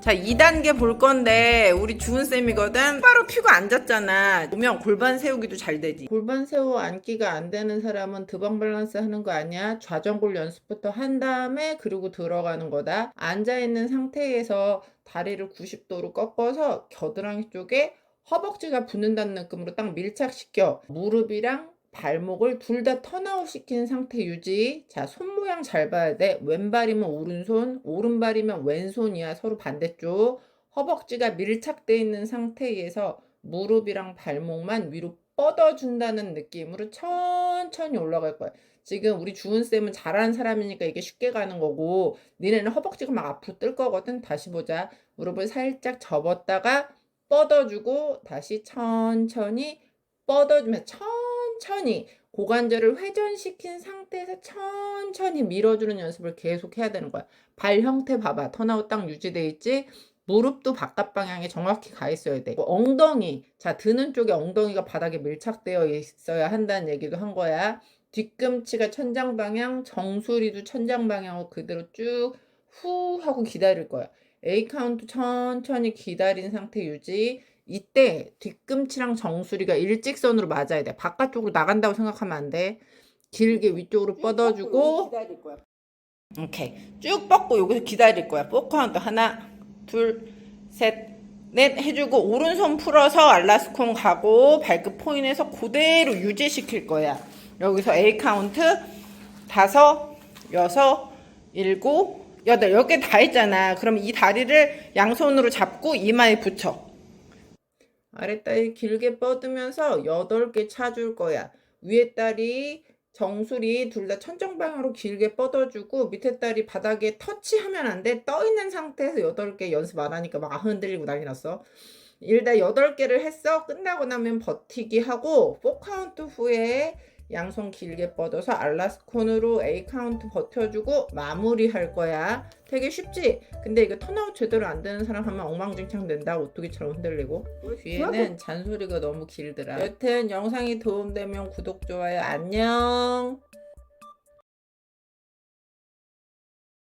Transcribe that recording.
자, 2단계 볼 건데 우리 주은 쌤이거든. 바로 펴고 앉았잖아. 보면 골반 세우기도 잘 되지. 골반 세워 앉기가 안 되는 사람은 드방 밸런스 하는 거 아니야? 좌전골 연습부터 한 다음에 그리고 들어가는 거다. 앉아 있는 상태에서 다리를 90도로 꺾어서 겨드랑이 쪽에 허벅지가 붙는다는 느낌으로 딱 밀착시켜. 무릎이랑 발목을 둘 다 턴아웃 시킨 상태 유지. 자, 손 모양 잘 봐야 돼. 왼발이면 오른손, 오른발이면 왼손이야. 서로 반대쪽. 허벅지가 밀착돼 있는 상태에서 무릎이랑 발목만 위로 뻗어준다는 느낌으로 천천히 올라갈 거야. 지금 우리 주은쌤은 잘하는 사람이니까 이게 쉽게 가는 거고, 니네는 허벅지가 막 앞으로 뜰 거거든. 다시 보자. 무릎을 살짝 접었다가 뻗어주고, 다시 천천히 뻗어주면 천 천히 고관절을 회전시킨 상태에서 천천히 밀어주는 연습을 계속 해야 되는 거야. 발 형태 봐봐. 턴아웃 딱 유지돼 있지? 무릎도 바깥 방향에 정확히 가 있어야 돼. 뭐 엉덩이. 자, 드는 쪽에 엉덩이가 바닥에 밀착되어 있어야 한다는 얘기도 한 거야. 뒤꿈치가 천장 방향, 정수리도 천장 방향으로 그대로 쭉 후 하고 기다릴 거야. A 카운트 천천히 기다린 상태 유지. 이때 뒤꿈치랑 정수리가 일직선으로 맞아야 돼. 바깥쪽으로 나간다고 생각하면 안 돼. 길게 위쪽으로 뻗어주고. 오케이. 쭉 뻗고 여기서 기다릴 거야. 포 카운트 하나, 둘, 셋, 넷 해주고 오른손 풀어서 알라스콘 가고 발끝 포인에서 그대로 유지시킬 거야. 여기서 A 카운트 다섯, 여섯, 일곱, 여덟 열개다 했잖아. 그럼 이 다리를 양손으로 잡고 이마에 붙여. 아랫다리 길게 뻗으면서 8개 차줄 거야. 위에 다리, 정수리 둘 다 천정 방향으로 길게 뻗어주고 밑에 다리 바닥에 터치하면 안 돼. 떠 있는 상태에서 8개 연습 안 하니까 막 흔들리고 난리 났어. 일단 8개를 했어. 끝나고 나면 버티기 하고 4카운트 후에 양손 길게 뻗어서 알라스콘으로 A 카운트 버텨주고 마무리할 거야. 되게 쉽지? 근데 이거 턴아웃 제대로 안 되는 사람 하면 엉망진창 된다. 오뚜기처럼 흔들리고. 뒤에는 잔소리가 너무 길더라. 여튼 영상이 도움되면 구독, 좋아요, 안녕.